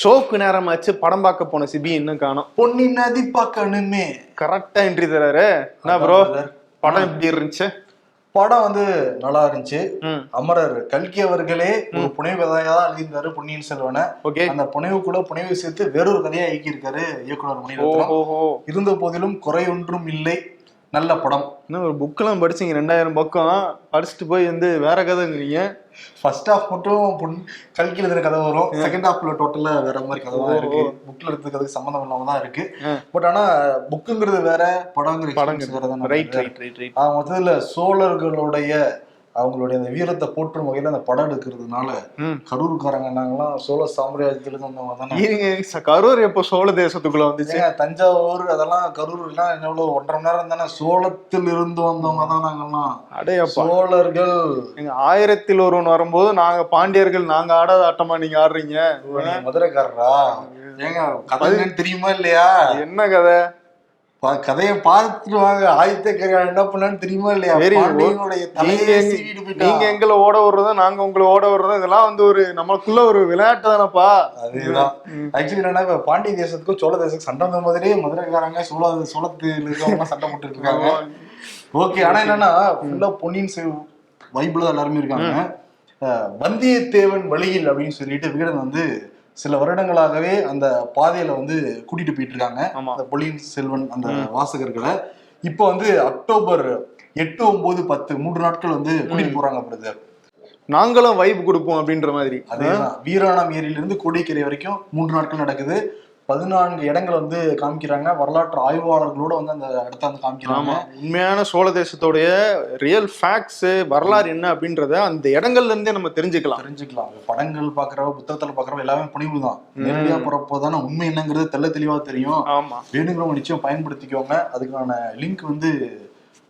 ஷோக்கு நேரமாச்சு படம் பார்க்க போன சிபி இன்னும் காணோம். பொன்னி நதி பார்க்கணுமே. கரெக்டா என்ட்ரி தராரு. என்ன ப்ரோ படம் எப்படி இருந்துச்சு? படம் வந்து நல்லா இருந்துச்சு. அமரர் கல்கி அவர்களே ஒரு புனைவு கதையா தான் எழுதியிருந்தாரு பொன்னியின் செல்வனை. ஓகே. அந்த புனைவுக்குள்ள புனைவு சேர்த்து வேறொரு கதையா இயக்கியிருக்காரு இயக்குனர் மணிரத்னம். ஓஹோ. இருந்த போதிலும் குறையொன்றும் இல்லை. நல்ல படம். இன்னும் ஒரு புக்கெல்லாம் படிச்சீங்க ரெண்டாயிரம் பக்கம் படிச்சுட்டு போய் வந்து வேற கதைங்கிறீங்க. ஃபர்ஸ்ட் ஹாஃப் மட்டும் பொன் கல்கி எழுதுற கதை வரும். செகண்ட் ஹாஃப்ல டோட்டலா வேற மாதிரி கதை தான் இருக்கு. புக்ல இருக்கிற கதைக்கு சம்மந்தம் இல்லாம தான் இருக்கு. பட் ஆனா புக்குங்கிறது வேற படங்கிற படங்க வேற தான் ரைட் ரைட் ரைட் ரைட் மொத்தத்துல சோழர்களுடைய அவங்களுடைய அந்த வீரத்தை போற்றும் வகையில அந்த படம் எடுக்கிறதுனால கரூர்காரங்க நாங்கெல்லாம் சோழ சாம்ராஜ்யத்துல இருந்து வந்தவங்க தானே. கரூர் எப்போ சோழ தேசத்துக்குள்ள வந்துச்சு? தஞ்சாவூர் அதெல்லாம் கரூர் எல்லாம் எவ்வளவு ஒன்றரை மணி நேரம் தானே? சோளத்தில் இருந்து வந்தவங்க தான் நாங்கெல்லாம். அடையப்பா. சோழர்கள். எங்க ஆயிரத்தில் ஒருவன் வரும்போது நாங்க பாண்டியர்கள் நாங்க ஆடாத ஆட்டமா நீங்க ஆடுறீங்க? நீங்க மதுரைக்காரரா? ஏங்க கதை தெரியுமா இல்லையா? என்ன கதை? கதையை பார்த்துட்டு வாங்க. ஆதித்த கரிகாலன் என்ன பண்ணான்னு தெரியுமா இல்லையா? நீங்க எங்களை ஓட விடுறதும் நாங்க உங்களை ஓட விடுறதும் இதெல்லாம் வந்து ஒரு நமக்குள்ள ஒரு விளையாட்டு தானப்பா. அதேதான். ஆக்சுவலி என்னன்னா பாண்டிய தேசத்துக்கும் சோழ தேசத்துக்கும் சண்டை வந்த மாதிரியே மதுரைக்காரங்க சோழ சோழத்தில் இருக்கவங்க சண்டை போட்டு இருக்காங்க ஓகே ஆனா என்னன்னா ஃபுல்லா பொன்னியின் செல் வைப்ல எல்லாருமே இருக்காங்க. வந்தியத்தேவன் வழியில் அப்படின்னு சொல்லிட்டு விகடன் வந்து சில வருடங்களாகவே அந்த பாதையில வந்து கூட்டிட்டு போயிட்டு இருக்காங்க ஆமா. அந்த பொன்னியின் செல்வன் அந்த வாசகர்களை. இப்போ வந்து அக்டோபர் எட்டு ஒன்பது பத்து மூன்று நாட்கள் வந்து கூட்டிட்டு போறாங்க பிரதர். நாங்களும் வைப் கொடுப்போம் அப்படின்ற மாதிரி. அதேதான். வீராணம் ஏரியில இருந்து கோடிக்கரை வரைக்கும் மூன்று நாட்கள் நடக்குது. பதினான்கு இடங்கள் வந்து காமிக்கிறாங்க. வரலாற்று ஆய்வாளர்களோட வந்து அந்த இடத்த வந்து காமிக்கிறாங்க. உண்மையான சோழ தேசத்தோடைய ரியல் ஃபேக்ட்ஸ் வரலாறு என்ன அப்படின்றத அந்த இடங்கள்ல இருந்தே நம்ம தெரிஞ்சுக்கலாம். தெரிஞ்சுக்கலாம். படங்கள் பாக்குறவ புத்தகத்துல பாக்குறவ எல்லாமே புனிவு தான். நேரடியா போறப்போ தானே உண்மை என்னங்கிறது தெள்ள தெளிவா தெரியும். ஆமா. வேணுங்கிறவங்க நிச்சயம் பயன்படுத்திக்கோங்க. அதுக்கான லிங்க் வந்து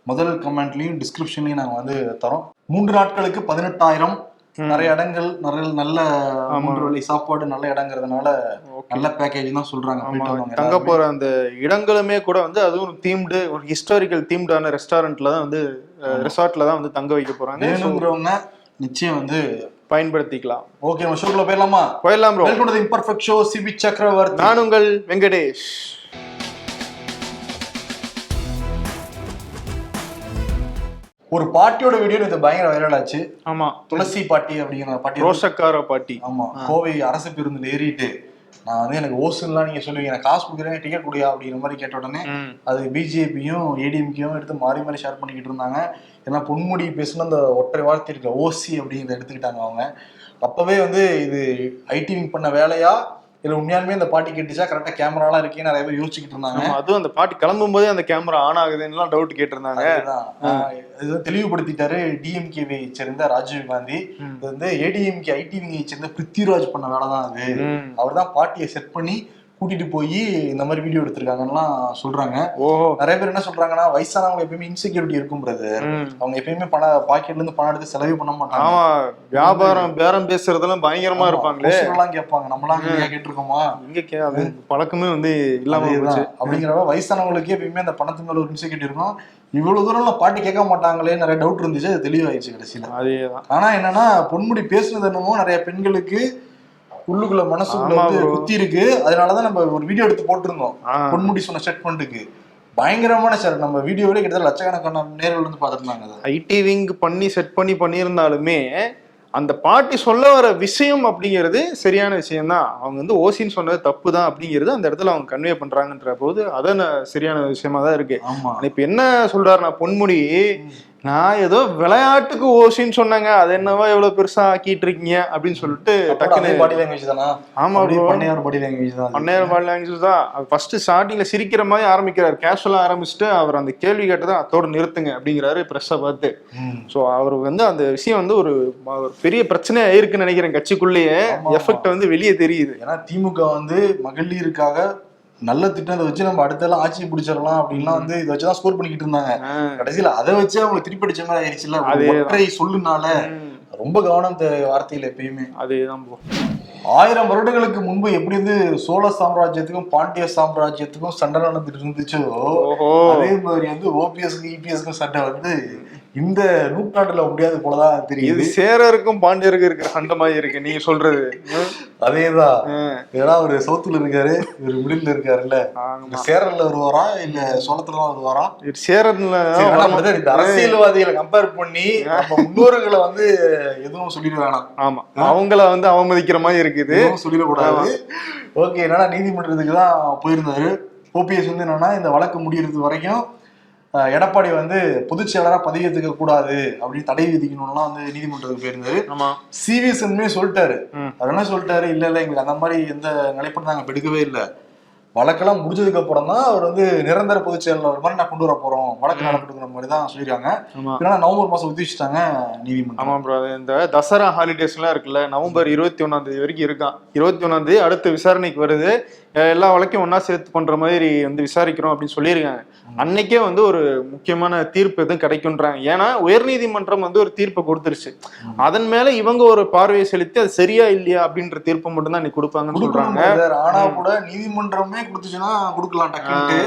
முதல் கமெண்ட்லயும் டிஸ்கிரிப்ஷன்லயும் நாங்க வந்து தரோம். மூன்று நாட்களுக்கு பதினெட்டாயிரம் நிறைய இடங்கள் நிறைய நல்ல மூன்று வேளை சாப்பாடு நல்ல இடங்கிறதுனால நல்ல பேக்கேஜ் தான் சொல்றாங்க. தங்க. போற அந்த இடங்களுமே கூட வந்து அதுவும் தீம்டு ஒரு ஹிஸ்டாரிக்கல் தீம்டான ரெஸ்டாரண்ட்ல தான் வந்து ரெசார்ட்ல தான் வந்து தங்க வைக்க போறாங்க. வேணுங்கிறவங்க நிச்சயம் வந்து பயன்படுத்திக்கலாம். ஓகே ஷோக்குள்ள போயிடலாமா? போயிடலாம் ப்ரோ இம்பர்ஃபெக்ட் ஷோ சிபி சக்கரவர்த்தி நான் உங்கள் வெங்கடேஷ். ஒரு பாட்டியோட வீடியோ இது பயங்கர வைரல் ஆச்சு. ஆமா. துளசி பாட்டி அப்படிங்கிற பாட்டி. ரோஷக்கார பாட்டி. ஆமா. கோவை அரசு பேருந்துல ஏறிட்டு நான் வந்து எனக்கு ஓசுலாம் நீங்க சொல்லுவீங்க நான் காசு கொடுக்குறேன் டிக்கெட் கொடுயா அப்படிங்கிற மாதிரி கேட்ட உடனே. அது பிஜேபியும் ஏடிஎம்கேயும் எடுத்து மாறி மாறி ஷேர் பண்ணிக்கிட்டு இருந்தாங்க. ஏன்னா பொன்முடி பேசுன அந்த ஒற்றை வார்த்தை இருக்க ஓசி அப்படிங்கிறத எடுத்துக்கிட்டாங்க அவங்க. அப்பவே வந்து இது ஐடி பண்ண வேலையா இல்ல உண்மையாலுமே இந்த பாட்டி கேட்டுச்சா? கரெக்டா கேமராலாம் இருக்கே நிறைய பேர் யோசிச்சுக்கிட்டு இருந்தாங்க. அதுவும் அந்த பாட்டி கிளம்பும் போதே அந்த கேமரா ஆன் ஆகுதுன்னு டவுட் கேட்டிருந்தாங்க. இது தெளிவுபடுத்திட்டாரு டிஎம்கேவை சேர்ந்த ராஜீவ் காந்தி. இது வந்து ஏடிஎம்கே ஐடிவிங்கை சேர்ந்த பிருத்திவிராஜ் பண்ண வேலை தான் அது. அவர் தான் பாட்டியை செட் பண்ணி கூட்டிட்டு போய் இந்த மாதிரி வீடியோ எடுத்திருக்காங்கலாம் சொல்றாங்க. நிறைய பேர் என்ன சொல்றாங்கன்னா வயசானவங்க எப்பயுமே இன்செக்யூரிட்டி இருக்கும் பிரதர். அவங்க எப்பயுமே பண பாக்கெட்ல இருந்து பணம் எடுத்து செலவே பண்ண மாட்டாங்க. ஆமா வியாபாரம் பேரம் பேசுறதெல்லாம் பயங்கரமா இருப்பாங்களே. எல்லாம் கேட்பாங்க. நம்மளாம் கேட்டிருக்கோமா? இங்க கே- அது பழக்கமே வந்து இல்லாம. அப்படிங்கிறப்ப வயசானவங்களுக்கு எப்பயுமே அந்த பணத்து மேல ஒரு இன்செக்யூரிட்டி இருக்கும். இவ்வளவு தூரம் பாட்டி கேட்க மாட்டாங்களே நிறைய டவுட் இருந்துச்சு. அது தெளிவாயிடுச்சு கடைசியில. அதேதான். ஆனா என்னன்னா பொன்முடி பேசுனது என்னமோ நிறைய பெண்களுக்கு உள்ளுக்குள்ள மனசுக்குள்ள வந்து. குத்தி இருக்கு அதனாலதான் நம்ம ஒரு வீடியோ எடுத்து போட்டிருந்தோம். பொன்முடி சொன்ன ஸ்டேட்மெண்ட்டுக்கு பயங்கரமான சார் நம்ம வீடியோவிலே கிட்டத்தட்ட லட்சக்கணக்கான நேரில் வந்து பார்த்துருந்தாங்க ஐடி விங் பண்ணி செட் பண்ணி பண்ணியிருந்தாலுமே அந்த பாட்டி சொல்ல வர விஷயம் அப்படிங்கிறது சரியான விஷயம் தான் அவங்க வந்து ஓசின்னு சொன்னது தப்பு தான் அப்படிங்கிறது அந்த இடத்துல அவங்க கன்வே பண்றாங்கன்ற போது அதான் சரியான விஷயமா தான் இருக்கு இப்ப என்ன சொல்றாருன்னா பொன்முடி நான் ஏதோ விளையாட்டுக்கு ஓசின்னு சொன்னாங்க. அது என்னவா எவ்வளவு பெருசா ஆக்கிட்டு இருக்கீங்க அப்படின்னு சொல்லிட்டு டக்குன்னு பாடி லாங்குவேஜ் தானா? ஆமா. பண்ணையார் பாடி லாங்குவேஜ் தான். பன்னேரம் பால் லாங்குவேஜ் தான். ஃபர்ஸ்ட் ஸ்டார்டிங்ல சிரிக்கிற மாதிரி ஆரம்பிக்கிறார். கேஷுவலா ஆரம்பிச்சுட்டு அவர் அந்த கேள்வி கேட்டதை அதோட நிறுத்துங்க அப்படிங்கிறாரு பிரஸ்ஸை பார்த்து. ஸோ அவர் வந்து அந்த விஷயம் வந்து ஒரு பெரிய பிரச்சனையா இருக்குன்னு நினைக்கிறேன் கட்சிக்குள்ளேயே. எஃபெக்ட் வந்து வெளியே தெரியுது. ஏன்னா திமுக வந்து மகளிருக்காக நல்ல திட்டத்தை வச்சு நம்ம அடுத்தெல்லாம் ஆட்சி பிடிச்சிடலாம் அப்படின்லாம் வந்து இதை வச்சுதான் ஸ்கோர் பண்ணிக்கிட்டு இருந்தாங்க. கடைசியில அதை வச்சு அவங்க திருப்பி அடிச்ச மாதிரி அதேதான். ஒற்றை சொல்லுனால ரொம்ப கவனம் வார்த்தையில எப்பயுமே. அதேதான். ஆயிரம் வருடங்களுக்கு முன்பு எப்படி வந்து சோழ சாம்ராஜ்யத்துக்கும் பாண்டிய சாம்ராஜ்யத்துக்கும் சண்டை நடந்துட்டு இருந்துச்சோ அதே மாதிரி வந்து ஓபிஎஸ்க்கு இபிஎஸ்க்கும் சண்டை வந்து இந்த நூற்றாண்டுல முடியாது போலதான் தெரியுது. சேரருக்கும் பாண்டியருக்கும் இருக்கிற சண்டை மாதிரி இருக்கு நீங்க சொல்றது. அதேதான். ஏன்னா ஒரு சவுத்துல இருக்காரு இவர் மிடில் இருக்காருல்ல. சேரல்ல வருவாரா இல்ல சோளத்துல தான் வருவாரா இது சேரன்ல சரி, ஆனா brother, இந்த அரசியல்வாதிகளை கம்பேர் பண்ணி முன்னோர்களை வந்து எதுவும் சொல்லிட வேணாம். ஆமா. அவங்கள வந்து அவமதிக்கிற மாதிரி இருக்குது. சொல்லிடக்கூடாது. ஓகே என்னன்னா நீதிமன்றத்துக்கு தான் போயிருந்தாரு. ஓபிஎஸ் வந்து என்னன்னா இந்த வழக்கு முடியறது வரைக்கும் எடப்பாடி வந்து பொதுச் செயலரா பதவியேற்றுக்க கூடாது அப்படின்னு தடை விதிக்கணும்லாம் வந்து நீதிமன்றத்துக்கு போயிருந்தாரு. ஆமா. சென்மே சொல்லிட்டாரு. அவர் என்ன சொல்லிட்டாரு? இல்ல இல்ல எங்களுக்கு அந்த மாதிரி எந்த நிலைப்பாடு நாங்க எடுக்கவே இல்ல. வழக்கெல்லாம் முடிஞ்சதுக்கு அப்புறம் தான் அவர் வந்து நிரந்தர பொதுச் செயலாளர் மாதிரி நான் கொண்டு வர போறோம். வழக்கு நடக்கணுங்கிற மாதிரி தான் சொல்லியிருக்காங்க. ஏன்னா நவம்பர் மாசம் ஒத்தி வச்சுட்டாங்க நீதிமன்றம். ஆமா ப்ரோ இந்த தசரா ஹாலிடேஸ் எல்லாம் இருக்குல்ல நவம்பர் இருபத்தி ஒண்ணாம் தேதி வரைக்கும் இருக்கான். இருபத்தி ஒண்ணாம் தேதி அடுத்த விசாரணைக்கு வருது. எல்லா வழக்கையும் ஒண்ணா சேர்த்து பண்ற மாதிரி வந்து விசாரிக்கிறோம் அப்படின்னு சொல்லியிருக்காங்க. அன்னைக்கே வந்து ஒரு முக்கியமான தீர்ப்பு எதுவும் கிடைக்கும்ன்றாங்க. ஏன்னா உயர்நீதிமன்றம் வந்து ஒரு தீர்ப்பை கொடுத்துருச்சு. அதன் மேல இவங்க ஒரு பார்வையை செலுத்தி அது சரியா இல்லையா அப்படின்ற தீர்ப்பு மட்டும் தான் இன்னைக்கு கொடுப்பாங்கன்னு சொல்றாங்க. ஆனா கூட நீதிமன்றமே கொடுத்துச்சுன்னா கொடுக்கலாம் டக்குன்ட்டு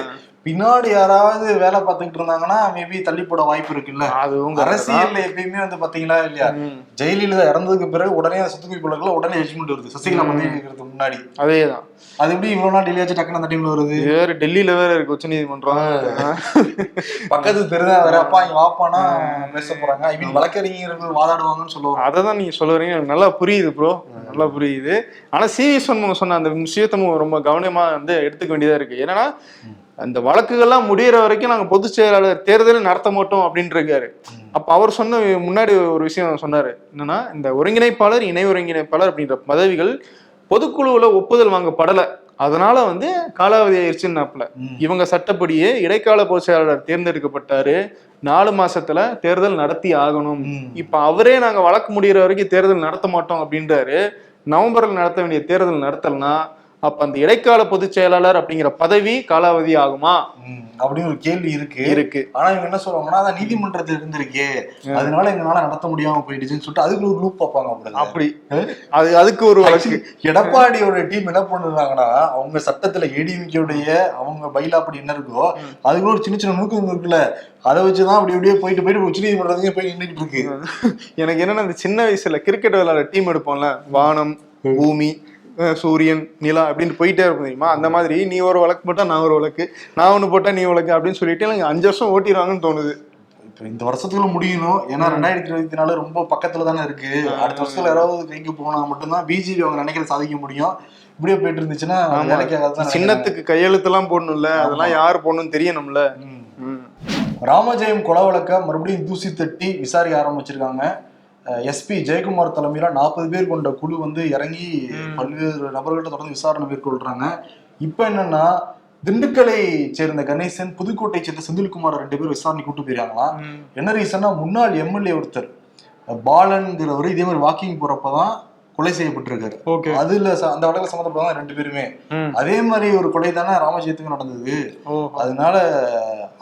பின்னாடி யாராவது வேலை பார்த்துக்கிட்டு இருந்தாங்கன்னா மேபி தள்ளி போட வாய்ப்பு இருக்குல்ல. அதுவும் அரசியல்ல எப்பயுமே வந்து பாத்தீங்களா இல்லையா. ஜெயலலிதா இறந்ததுக்கு பிறகு உடனே அந்த சொத்துக்குவி வழக்குல உடனே ஜட்மெண்ட் வருது. சசிகலா இருக்கிறதுக்கு முன்னாடி. அதேதான். அது எப்படி இவ்வளவு நாள் டெல்லி ஆச்சு டக்குனு அந்த டைம்ல வருது? வேற டெல்லியில வேற இருக்கு உச்ச நீதிமன்றம். பக்கத்து தெருதான் வேற அப்பா இங்க வாப்பானா பேச போறாங்க. ஐ மீன் வழக்கறிஞர்கள் வாதாடுவாங்கன்னு சொல்லுவாங்க. அதை தான் நீங்க சொல்ல வரீங்க. எனக்கு நல்லா புரியுது ப்ரோ நல்லா புரியுது. ஆனா சண்முகம் சொன்ன அந்த விஷயத்த ரொம்ப கவனமா வந்து எடுத்துக்க வேண்டியதா இருக்கு. என்னன்னா அந்த வழக்குகள்லாம் முடியிற வரைக்கும் நாங்க பொதுச் செயலாளர் தேர்தல் நடத்த மாட்டோம் அப்படின்னு இருக்காரு அப்ப அவர் சொன்ன முன்னாடி ஒரு விஷயம் சொன்னாரு. என்னன்னா இந்த ஒருங்கிணைப்பாளர் இணை ஒருங்கிணைப்பாளர் அப்படின்ற பதவிகள் பொதுக்குழுவுல ஒப்புதல் வாங்கப்படல. அதனால வந்து காலாவதி ஆயிடுச்சுன்னாப்ல ம். இவங்க சட்டப்படியே இடைக்கால பொதுச் செயலாளர் தேர்ந்தெடுக்கப்பட்டாரு. நாலு மாசத்துல தேர்தல் நடத்தி ஆகணும். இப்ப அவரே நாங்க வழக்கு முடியிற வரைக்கும் தேர்தல் நடத்த மாட்டோம் அப்படின்றாரு. நவம்பர்ல நடத்த வேண்டிய தேர்தல் நடத்தலனா அப்ப அந்த இடைக்கால பொதுச் செயலாளர் அப்படிங்கிற பதவி காலாவதி ஆகுமா? அப்படின்னு ஒரு கேள்வி இருக்கு. இருக்கு. ஆனா இவங்க என்ன சொல்லுவாங்கன்னா அதான் நீதிமன்றத்தில் இருந்திருக்கே. அதனால எங்களால நடத்த முடியாம போயிடுச்சுன்னு சொல்லிட்டு அதுக்கு ஒரு லூப் பார்ப்பாங்க அப்படி. அப்படி அது அதுக்கு ஒரு வழக்கு. எடப்பாடியோட டீம் என்ன பண்ணுறாங்கன்னா அவங்க சட்டத்துல ஏடிஎம்கேடைய அவங்க பைலா அப்படி என்ன இருக்கோ அதுக்குள்ள ஒரு சின்ன சின்ன நுணுக்கம் இருக்குல்ல. அதை வச்சுதான் அப்படி அப்படியே போயிட்டு போயிட்டு உச்ச நீதிமன்றத்துக்கு போய் நின்றுட்டு இருக்கு. எனக்கு என்னன்னா இந்த சின்ன வயசுல கிரிக்கெட் விளையாட டீம் எடுப்போம்ல. வானம் பூமி சூரியன் நிலா அப்படின்னு போயிட்டே இருக்கும் தெரியுமா? அந்த மாதிரி நீ ஒரு வழக்கு போட்டா நான் ஒரு வழக்கு நான் ஒண்ணு போட்டா நீ வழக்கு அப்படின்னு சொல்லிட்டு எனக்கு அஞ்சு வருஷம் ஓட்டிடுவாங்கன்னு தோணுது. இப்ப இந்த வருஷத்துக்குள்ள முடியணும். ஏன்னா ரெண்டாயிரத்தி இருபத்தி நாலு ரொம்ப பக்கத்துல தானே இருக்கு. அடுத்த வருஷத்துல யாராவது கைக்கு போனா மட்டும்தான் பிஜேபி அவங்க நினைக்கிறத சாதிக்க முடியும். இப்படியே போயிட்டு இருந்துச்சுன்னா சின்னத்துக்கு கையெழுத்தெல்லாம் போடணும்ல. அதெல்லாம் யார் போடணும்னு தெரியணும்ல. ராமஜெயம் கொலை வழக்க மறுபடியும் தூசி தட்டி விசாரிக்க ஆரம்பிச்சிருக்காங்க. எஸ்பி ஜெயக்குமார் தலைமையில நாற்பது பேர் கொண்ட குழு வந்து இறங்கி பல்வேறு நபர்கள்ட்ட தொடர்ந்து விசாரணை மேற்கொள்றாங்க. இப்போ என்னன்னா திண்டுக்கலை சேர்ந்த கணேசன் புதுக்கோட்டை சேர்ந்த செந்தில்குமார் ரெண்டு பேர் விசாரணை கூட்டு போயிருக்காங்களாம் ம். என்ன ரீசன்னா முன்னாள் எம்எல்ஏ ஒருத்தர் பாலன்கிறவர் இதே மாதிரி வாக்கிங் போறப்பதான் கொலை செய்யப்பட்டிருக்காரு. ஓகே. அதுல அந்த வழக்கில் சம்மந்தப்பட்டவங்க ரெண்டு பேருமே. அதே மாதிரி ஒரு கொலை தானே ராமஜெயத்துக்கும் நடந்தது. அதனால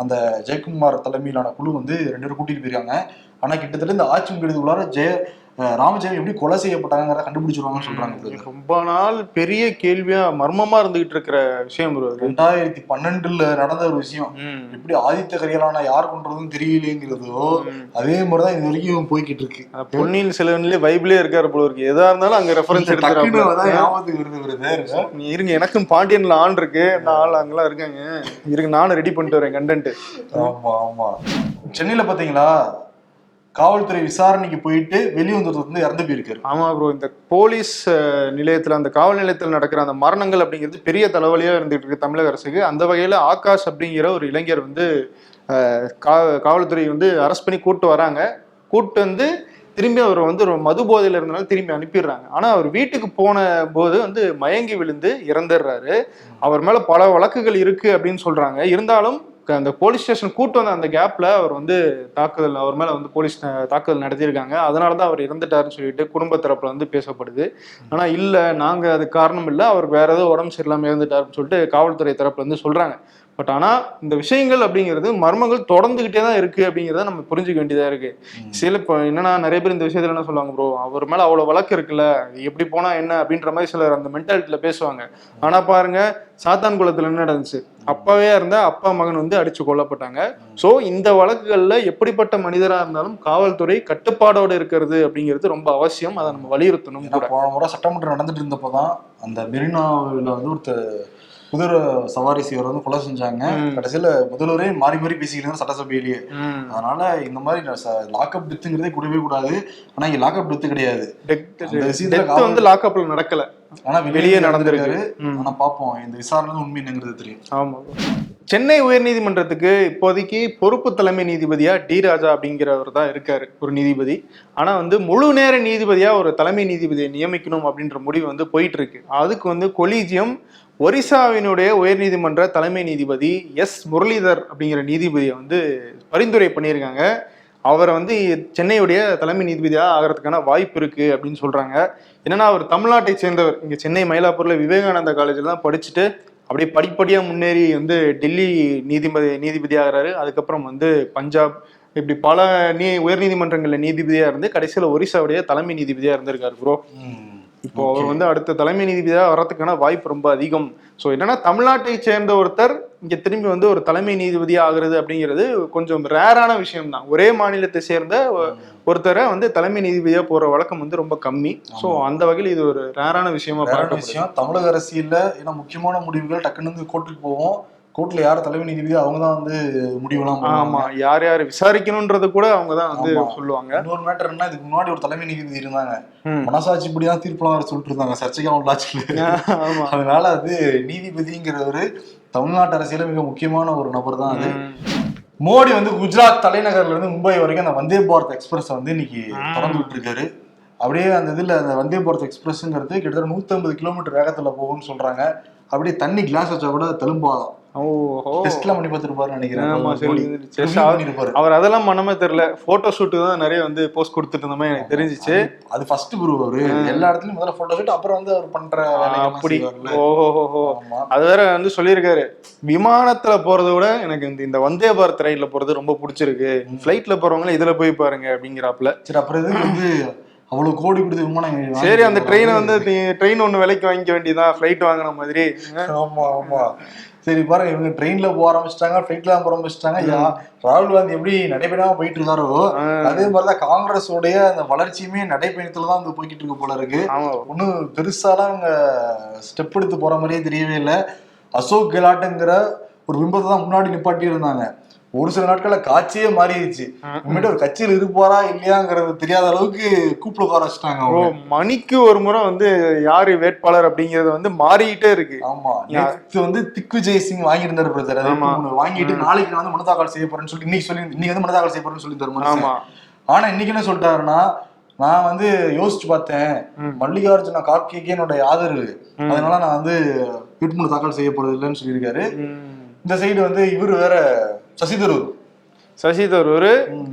அந்த ஜெயக்குமார் தலைமையிலான குழு வந்து ரெண்டு பேரும் கூட்டிட்டு போயிருக்காங்க. ஆனா கிட்டத்தட்ட இந்த ஆட்சி முடிவுக்குள்ளார ஜெய ராமஜெயம் எப்படி கொலை செய்யப்பட்டாங்கிறத கண்டுபிடிச்சிருவாங்கன்னு சொல்றாங்க. ரொம்ப நாள் பெரிய கேள்வியா மர்மமா இருந்துகிட்டு இருக்கிற விஷயம் ரெண்டாயிரத்தி பன்னெண்டுல நடந்த ஒரு விஷயம். எப்படி ஆதித்த கரியாலான யார் கொண்டதுன்னு தெரியலேங்கிறதோ. அதே மாதிரிதான் இது வரைக்கும் போய்கிட்டு இருக்கு. பொன்னியின் செல்வன்லயே பைபிளே இருக்காரு போல இருக்கு. எதா இருந்தாலும் அங்க ரெஃபரன்ஸ். நீ இருங்க எனக்கும் பாண்டியன்ல ஆண் இருக்கு. நான் ஆள் அங்கெல்லாம் இருக்காங்க. இருக்கு நானும் ரெடி பண்ணிட்டு வரேன் கண்டென்ட் ஆமா ஆமா. சென்னையில பாத்தீங்களா? காவல்துறை விசாரணைக்கு போயிட்டு வெளியே வந்தது வந்து இறந்து போயிருக்காரு. ஆமா ப்ரோ இந்த போலீஸ் நிலையத்துல அந்த காவல் நிலையத்தில் நடக்கிற அந்த மரணங்கள் அப்படிங்கிறது பெரிய தலைவலியா இருந்துட்டு இருக்கு தமிழக அரசுக்கு. அந்த வகையில ஆகாஷ் அப்படிங்கிற ஒரு இளைஞர் வந்து காவல்துறை வந்து அரெஸ்ட் பண்ணி கூட்டு வராங்க. கூட்டு வந்து திரும்பி அவர் வந்து ஒரு மது போதையில இருந்தனால திரும்பி அனுப்பிடுறாங்க. ஆனா அவர் வீட்டுக்கு போன போது வந்து மயங்கி விழுந்து இறந்துடுறாரு. அவர் மேல பல வழக்குகள் இருக்கு அப்படின்னு சொல்றாங்க. இருந்தாலும் அந்த போலீஸ் ஸ்டேஷன் கூட்டு வந்த அந்த கேப்ல அவர் வந்து தாக்குதல் அவர் மேல வந்து போலீஸ் தாக்குதல் நடத்தியிருக்காங்க. அதனால தான் அவர் இறந்துட்டாருன்னு சொல்லிட்டு குடும்ப தரப்புல வந்து பேசப்படுது. ஆனா இல்ல நாங்க அது காரணம் இல்ல. அவர் வேற ஏதோ உடம்பு சரியில்லாம இறந்துட்டாருன்னு சொல்லிட்டு காவல்துறை தரப்புல வந்து சொல்றாங்க. பட் ஆனா இந்த விஷயங்கள் அப்படிங்கிறது மர்மங்கள் தொடர்ந்துகிட்டே தான் இருக்கு அப்படிங்கிறத நம்ம புரிஞ்சுக்க வேண்டியதா இருக்கு. சில இப்போ என்னன்னா நிறைய பேர் இந்த விஷயத்துல என்ன சொல்லுவாங்க ப்ரோ அவர் மேல அவ்வளவு வழக்கு இருக்குல்ல எப்படி போனா என்ன அப்படின்ற மாதிரி சிலர் அந்த மென்டாலிட்டியில பேசுவாங்க. ஆனா பாருங்க சாத்தான் குளத்துல என்ன நடந்துச்சு? அப்பாவே இருந்தா அப்பா மகன் வந்து அடிச்சு கொல்லப்பட்டாங்க. சோ இந்த வழக்குகள்ல எப்படிப்பட்ட மனிதரா இருந்தாலும் காவல்துறை கட்டுப்பாடோட இருக்கிறது அப்படிங்கிறது ரொம்ப அவசியம். அதை நம்ம வலியுறுத்தணும் போன முறை சட்டமன்றம் நடந்துட்டு இருந்தப்பதான் அந்த மெரினாவில் வந்து ஒருத்தர் குதிரை சவாரி செய்வர் வந்து கொலை செஞ்சாங்க. கடைசியில முதல்வரே மாறி மாறி இருந்தாரு சட்டசபையிலேயே. அதனால இந்த மாதிரி லாக்அப் டெத்துங்கிறதே கூடவே கூடாது. ஆனா இங்க லாக்அப் டெத்து கிடையாது. வந்து லாக்அப்ல நடக்கல. ஆனா வெளியே நடந்திருக்கு. ம். ஆனா பாப்போம். இந்த விசாரணை உண்மை என்னங்கிறது தெரியும். ஆமா. சென்னை உயர்நீதிமன்றத்துக்கு இப்போதைக்கு பொறுப்பு தலைமை நீதிபதியா டி ராஜா அப்படிங்கிறவர் தான் இருக்காரு ஒரு நீதிபதி. ஆனா வந்து முழு நேர நீதிபதியா ஒரு தலைமை நீதிபதியை நியமிக்கணும் அப்படின்ற முடிவு வந்து போயிட்டு இருக்கு. அதுக்கு வந்து கொலீஜியம் ஒரிசாவினுடைய உயர்நீதிமன்ற தலைமை நீதிபதி எஸ் முரளிதர் அப்படிங்கிற நீதிபதியை வந்து பரிந்துரை பண்ணியிருக்காங்க. அவரை வந்து சென்னையுடைய தலைமை நீதிபதியாக ஆகிறதுக்கான வாய்ப்பு இருக்குது அப்படின்னு சொல்கிறாங்க என்னென்னா அவர் தமிழ்நாட்டை சேர்ந்தவர். இங்கே சென்னை மயிலாப்பூரில் விவேகானந்தா காலேஜில் தான் படிச்சுட்டு அப்படியே படிப்படியாக முன்னேறி வந்து டெல்லி நீதிபதி நீதிபதியாகிறாரு அதுக்கப்புறம் வந்து பஞ்சாப் இப்படி பல நீ உயர்நீதிமன்றங்களில் நீதிபதியாக இருந்து கடைசியில் ஒரிசாவுடைய தலைமை நீதிபதியாக இருந்திருக்காரு ப்ரோ இப்போ அவர் வந்து அடுத்த தலைமை நீதிபதியாக வர்றதுக்கான வாய்ப்பு ரொம்ப அதிகம். ஸோ என்னன்னா தமிழ்நாட்டை சேர்ந்த ஒருத்தர் இங்க திரும்பி வந்து ஒரு தலைமை நீதிபதியா ஆகுறது அப்படிங்கிறது கொஞ்சம் ரேரான விஷயம் தான் ஒரே மாநிலத்தை சேர்ந்த ஒருத்தரை வந்து தலைமை நீதிபதியா போற வழக்கம் வந்து ரொம்ப கம்மி. ஸோ அந்த வகையில் இது ஒரு ரேரான விஷயமா விஷயம். தமிழக அரசியல்ல ஏன்னா முக்கியமான முடிவுகள் டக்குன்னு கோர்ட்டுக்கு போவோம் கோர்ட்ல யார் தலைமை நீதிபதியோ அவங்க தான் வந்து முடிவெல்லாம் ஆமா யார் யார் விசாரிக்கணுன்றது கூட அவங்க தான் வந்து. சொல்லுவாங்க. இன்னொரு மேட்டர் என்ன இதுக்கு முன்னாடி ஒரு தலைமை நீதிபதி இருந்தாங்க. மனசாட்சி இப்படிதான் தீர்ப்புலாம் சொல்லிட்டு இருந்தாங்க சர்ச்சைக்கான ஆமா. அதனால அது நீதிபதிங்கிறவரு தமிழ்நாட்டு அரசியல மிக முக்கியமான ஒரு நபர் தான் அது. மோடி வந்து குஜராத் தலைநகர்ல இருந்து மும்பை வரைக்கும் அந்த வந்தே பாரத் எக்ஸ்பிரஸ் வந்து இன்னைக்கு திறந்து விட்டுருக்காரு. அப்படியே அந்த இதுல அந்த வந்தே பாரத் எக்ஸ்பிரஸ்ங்கிறது கிட்டத்தட்ட 150 கிலோமீட்டர் வேகத்துல போகும்னு சொல்றாங்க. அப்படியே தண்ணி கிளாஸ் வச்சா கூட தழும்பாதான் டெஸ்ட்லாம் பண்ணி பார்த்துருப்பாருன்னு நினைக்கிறேன். அவர் அதெல்லாம் பண்ணாம தெரியல. போட்டோ ஷூட்டு தான் நிறைய வந்து போஸ்ட் கொடுத்துட்டு இருந்த மாதிரி எனக்கு தெரிஞ்சிச்சு. அது ஃபர்ஸ்ட் குரு அவரு. எல்லா இடத்துலயும் முதல்ல போட்டோ ஷூட் அப்புறம் வந்து அவர் பண்ற அப்படி. ஓஹோ அது வேற வந்து சொல்லியிருக்காரு. விமானத்துல போறதை விட எனக்கு இந்த இந்த வந்தே பாரத் ரயில்ல போறது ரொம்ப பிடிச்சிருக்கு. ஃபிளைட்ல போறவங்க இதுல போய் பாருங்க அப்படிங்கிறாப்புல. சரி அப்புறம் எதுக்கு வந்து அவ்வளவு கோடி கொடுத்து விமானம் சரி அந்த ட்ரெயினை வந்து ட்ரெயின் ஒண்ணு விலைக்கு வாங்கிக்க வேண்டியதான் ஃபிளைட் வாங்கின மாதிரி. ஆமா ஆமா. சரி பாருங்க இவங்க ட்ரெயின்ல போக ஆரம்பிச்சிட்டாங்க ஃபிளைட்ல போக ஆரம்பிச்சிட்டாங்க. யா- ராகுல் காந்தி எப்படி நடைபெறாம போயிட்டு இருக்காரோ அதே மாதிரிதான் காங்கிரஸ் உடைய அந்த வளர்ச்சியுமே நடைபயணத்துல தான் வந்து போய்கிட்டு இருக்கு போல இருக்கு. ஆமா. ஒன்றும் பெருசாலாம் அவங்க ஸ்டெப் எடுத்து போற மாதிரியே தெரியவே இல்லை. அசோக் கெலாட்டுங்கிற ஒரு பிம்பத்தை தான் முன்னாடி நிப்பாட்டி இருந்தாங்க ஒரு சில நாட்கள்ல காட்சியே மாறிடுச்சு. உண்மையிட்ட ஒரு கட்சியில் இருப்பாரா இல்லையாங்கிறது தெரியாத அளவுக்கு கூப்பிட வச்சுட்டாங்க மணிக்கு ஒரு முறை வந்து யாரு வேட்பாளர் அப்படிங்கறது வந்து மாறிக்கிட்டே இருக்கு. ஆமா நேத்து வந்து திக்விஜய் சிங் வாங்கியிருந்தாரு பிரதர். வாங்கிட்டு நாளைக்கு நான் வந்து மனு தாக்கல் செய்ய போறேன்னு சொல்லி இன்னைக்கு சொல்லி இன்னைக்கு வந்து மனு தாக்கல் செய்ய போறேன்னு சொல்லி தருமாறு ஆமா. ஆனா இன்னைக்கு என்ன சொல்லிட்டாருன்னா நான் வந்து யோசிச்சு பார்த்தேன். மல்லிகார்ஜுன கார்கேக்கு என்னுடைய ஆதரவு அதனால நான் வந்து வேட்புமனு தாக்கல் செய்ய போறது இல்லைன்னு சொல்லியிருக்காரு. இந்த சைடு வந்து இவர் வேற சசி தரூர் சசி தரூர்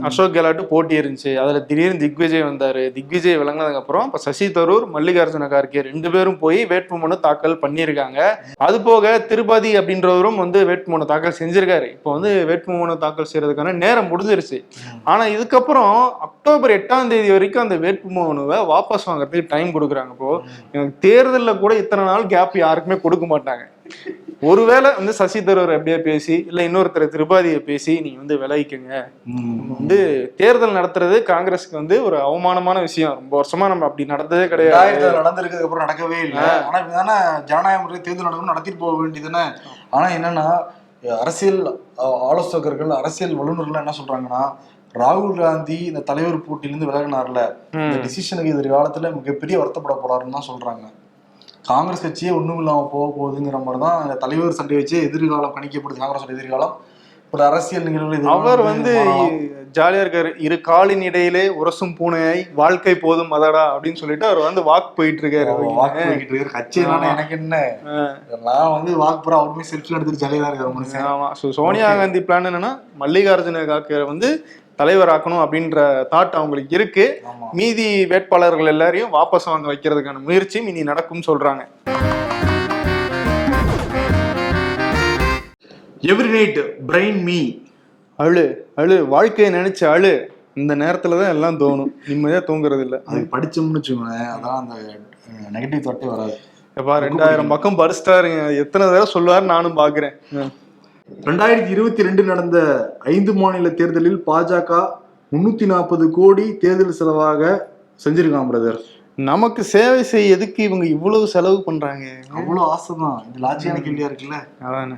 அசோக் கெலாட்டு போட்டி இருந்துச்சு. அதுல திடீர்னு திக்விஜய் வந்தாரு. திக்விஜய் விளங்கினதுக்கு அப்புறம் இப்ப சசி தரூர் மல்லிகார்ஜுன கார்கே ரெண்டு பேரும் போய் வேட்புமனு தாக்கல் பண்ணியிருக்காங்க. அது போக திருப்பதி அப்படின்றவரும் வந்து வேட்புமனு தாக்கல் செஞ்சிருக்காரு. இப்போ வந்து வேட்புமனு தாக்கல் செய்யறதுக்கான நேரம் முடிஞ்சிருச்சு. ஆனா இதுக்கப்புறம் அக்டோபர் எட்டாம் தேதி வரைக்கும் அந்த வேட்புமனுவை வாபஸ் வாங்குறதுக்கு டைம் கொடுக்குறாங்க இப்போ. தேர்தலில் கூட இத்தனை நாள் கேப் யாருக்குமே கொடுக்க மாட்டாங்க. ஒருவேளை வந்து சசி தரூர் எப்படியா பேசி இல்ல இன்னொருத்தர் திருபாதியை பேசி நீங்க வந்து விலகிக்கங்க. வந்து தேர்தல் நடத்துறது காங்கிரஸ்க்கு வந்து ஒரு அவமானமான விஷயம். ரொம்ப வருஷமா நம்ம அப்படி நடந்ததே கிடையாது. நடந்திருக்கிறதுக்கு அப்புறம் நடக்கவே இல்லை. ஆனா இப்பதானே ஜனநாயக முறை தேர்தல் நடக்கும் நடத்திட்டு போக வேண்டியதுதானே. ஆனா என்னன்னா அரசியல் ஆலோசகர்கள் அரசியல் வல்லுநர்கள் என்ன சொல்றாங்கன்னா ராகுல் காந்தி இந்த தலைவர் போட்டியிலிருந்து விலகினார்ல. இந்த டிசிஷனுக்கு எதிர்காலத்துல மிகப்பெரிய வருத்தப்பட போறாருன்னு தான் சொல்றாங்க. காங்கிரஸ் கட்சியே ஒன்றும் இல்லாமல் போக போகுதுங்கிற மாதிரி தான் தலைவர் சண்டை வச்சு எதிர்காலம் கணிக்கப்படுது. காங்கிரஸோட எதிர்காலம். ஒரு அரசியல் எதிர்காலம் அவர் வந்து. ஜாலியா இருக்காரு. இரு காலின் இடையிலே உரசும் பூனையாய் வாழ்க்கை போதும் மதடா அப்படின்னு சொல்லிட்டு அவர் வந்து வாக் போயிட்டு இருக்காரு வாக்கு போய்கிட்டு இருக்காரு. கட்சி என்னன்னா எனக்கு என்ன? நான் வந்து வாக்கு புறா அவருமே செல்ஃபி எடுத்துட்டு ஜாலியா இருக்காரு மனுஷன். ஆமா. ஸோ சோனியா காந்தி பிளான் என்னன்னா மல்லிகார்ஜுன கார்கே வந்து தலைவராக்கணும் அப்படின்ற தாட் அவங்களுக்கு இருக்கு. மீதி வேட்பாளர்கள் எல்லாரையும் வாபஸ் வாங்க வைக்கிறதுக்கான முயற்சியும் இனி நடக்கும்னு சொல்றாங்க. எவ்ரி நைட் பிரெயின் மீ அழு அழு வாழ்க்கையை நினைச்சு அழு. இந்த நேரத்துல தான் எல்லாம் தோணும். நிம்மதியா தூங்குறது இல்ல அது படிச்சோம்னு வச்சுக்கோங்களேன் அதான் அந்த நெகட்டிவ் தாட்டே வராது. எப்பா ரெண்டாயிரம் பக்கம் படிச்சிட்டாருங்க எத்தனை தடவை சொல்லுவாரு நானும் பாக்குறேன். ரெண்டாயிரத்தி இருபத்தி ரெண்டு நடந்த ஐந்து மாநில தேர்தலில் பாஜக முன்னூத்தி நாற்பது கோடி தேர்தல் செலவாக செஞ்சிருக்கான் பிரதர் நமக்கு சேவை செய்ய எதுக்கு இவங்க இவ்வளவு செலவு பண்றாங்க? அவ்வளவு ஆசைதான். இது லாஜியான கேள்வியா இருக்குல்ல? அதானே.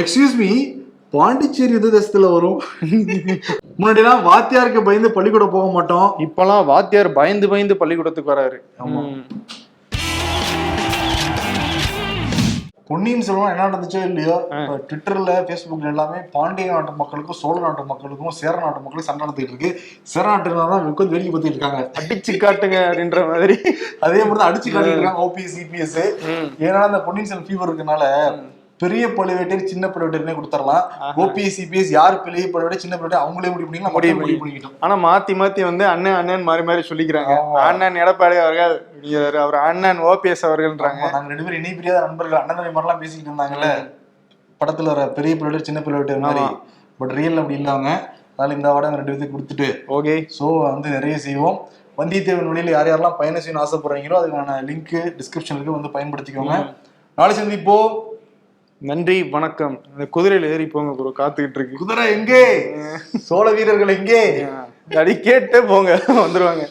எக்ஸ்கியூஸ் மீ பாண்டிச்சேரி எந்த தேசத்துல வரும். முன்னாடிலாம் வாத்தியாருக்கு பயந்து பள்ளிக்கூடம் போக மாட்டோம். இப்பெல்லாம் வாத்தியார் பயந்து பயந்து பள்ளிக்கூடத்துக்கு வராரு. ஆமா. பொன்னியின் செல்வன் என்ன நடந்துச்சோ இல்லையோ ட்விட்டர்ல பேஸ்புக்ல எல்லாமே பாண்டிய நாட்டு மக்களுக்கும் சோழ நாட்டு மக்களுக்கும் சேர நாட்டு மக்களுக்கும் சண்டை நடத்திட்டு இருக்கு. சேர நாட்டுல தான் உட்காந்து வேடிக்கை பார்த்துட்டு இருக்காங்க. அடிச்சு காட்டுங்க அப்படின்ற மாதிரி. அதே மாதிரி தான் அடிச்சு காட்டிட்டு இருக்காங்க ஓபிஎஸ் சிபிஎஸ். ஏன்னா அந்த பொன்னியின் செல்வன் ஃபீவர் இருக்கனால பெரிய பழுவேட்டர் சின்ன பழுவேட்டர்னே கொடுத்துடலாம். ஓபிஎஸ் சிபிஎஸ் யார் பெரிய பழுவேட்டர் சின்ன பழுவேட்டர் அவங்களே முடிவு பண்ணிக்கலாம் முடிவு முடிவு பண்ணிக்கிட்டோம். ஆனா மாத்தி மாத்தி வந்து அண்ணன் அண்ணன் மாறி மாறி சொல்லிக்கிறாங்க. அண்ணன் எடப்பாடி அவர்கள். அவர் அண்ணன் ஓபிஎஸ் அவர்கள்ன்றாங்க. நாங்க ரெண்டு பேரும் இணை பிரியாத நண்பர்கள் அண்ணன் மாதிரிலாம் பேசிக்கிட்டு இருந்தாங்கல்ல. படத்துல வர பெரிய பழுவேட்டர் சின்ன பழுவேட்டர் மாதிரி. பட் ரியல் அப்படி இல்லாம அதனால இந்த வாடம் ரெண்டு பேருக்கு கொடுத்துட்டு ஓகே. ஸோ வந்து நிறைய செய்வோம். வந்தியத்தேவன் வழியில் யார் யாரெல்லாம் பயணம் செய்யணும்னு ஆசைப்படுறீங்களோ அதுக்கான லிங்க் டிஸ்கிரிப்ஷனுக்கு வந்து பயன்படுத்திக்கோங்க. நாளை சந்திப்போம். நன்றி வணக்கம். இந்த குதிரையில ஏறி போங்க ப்ரோ காத்துக்கிட்டு இருக்கு. குதிரை எங்கே? சோழ வீரர்கள் எங்கே? அடி கேட்டே போங்க வந்துருவாங்க.